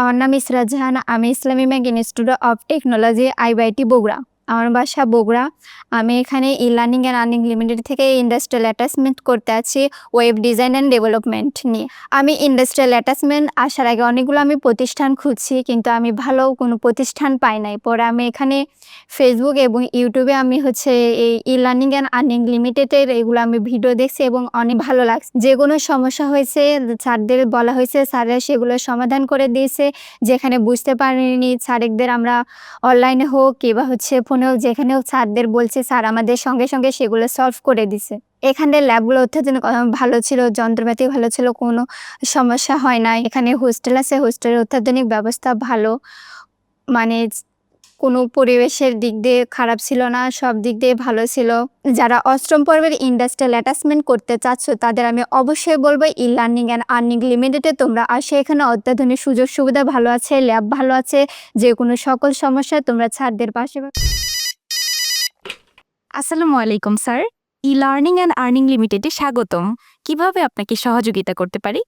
আমার নাম ইসরাত জাহান আমি ইসলামী ম্যাগ ইনস্টিটিউট অফ টেকনোলজি আইবাইটি বগুড়া। আমার বাসা বগুড়া। আমি এখানে e learning and earning limited থেকে ইন্ডাস্ট্রিয়াল অ্যাটাচমেন্ট করতে আছি ওয়েব ডিজাইন অ্যান্ড ডেভেলপমেন্ট নিয়ে। আমি ইন্ডাস্ট্রিয়াল অ্যাটাচমেন্ট আসার আগে অনেকগুলো আমি প্রতিষ্ঠান খুঁজছি, কিন্তু আমি ভালো কোনো প্রতিষ্ঠান পাই নাই। পরে আমি এখানে ফেসবুক এবং ইউটিউবে আমি হচ্ছে এই ই লার্নিং অ্যান্ড আর্নিং লিমিটেডের এগুলো আমি ভিডিও দেখছি এবং অনেক ভালো লাগছে। যে কোনো সমস্যা হয়েছে, স্যারদের বলা হয়েছে, স্যাররা সেগুলো সমাধান করে দিয়েছে। যেখানে বুঝতে পারিনি স্যারেকদের আমরা অনলাইনে হোক কিংবা হচ্ছে ফোনে হোক যেখানে হোক স্যারদের বলছে, স্যার আমাদের সঙ্গে সঙ্গে সেগুলো সলভ করে দিছে। এখানে ল্যাবগুলো অত্যাধুনিক ভালো ছিল, যন্ত্রপাতি ভালো ছিল, কোনো সমস্যা হয় না এখানে হোস্টেল আছে হোস্টেলের অত্যাধুনিক ব্যবস্থা ভালো। মানে কোনো পরিবেশের দিক দিয়ে খারাপ ছিল না, সব দিক দিয়ে ভালো ছিল। যারা অষ্টম পর্বের ইন্ডাস্ট্রিয়াল অ্যাটাচমেন্ট করতে চাচ্ছ, তাদের আমি অবশ্যই বলব ই লার্নিং অ্যান্ড আর্নিং লিমিটেডে তোমরা আসে। এখানে অত্যাধুনিক সুযোগ সুবিধা ভালো আছে ল্যাব ভালো আছে যে কোনো সকল সমস্যায় তোমরা ছাড়দের পাশে আসসালামু আলাইকুম sir. E learning and earning লিমিটেডে স্বাগতম। কীভাবে আপনাকে সহযোগিতা করতে পারি?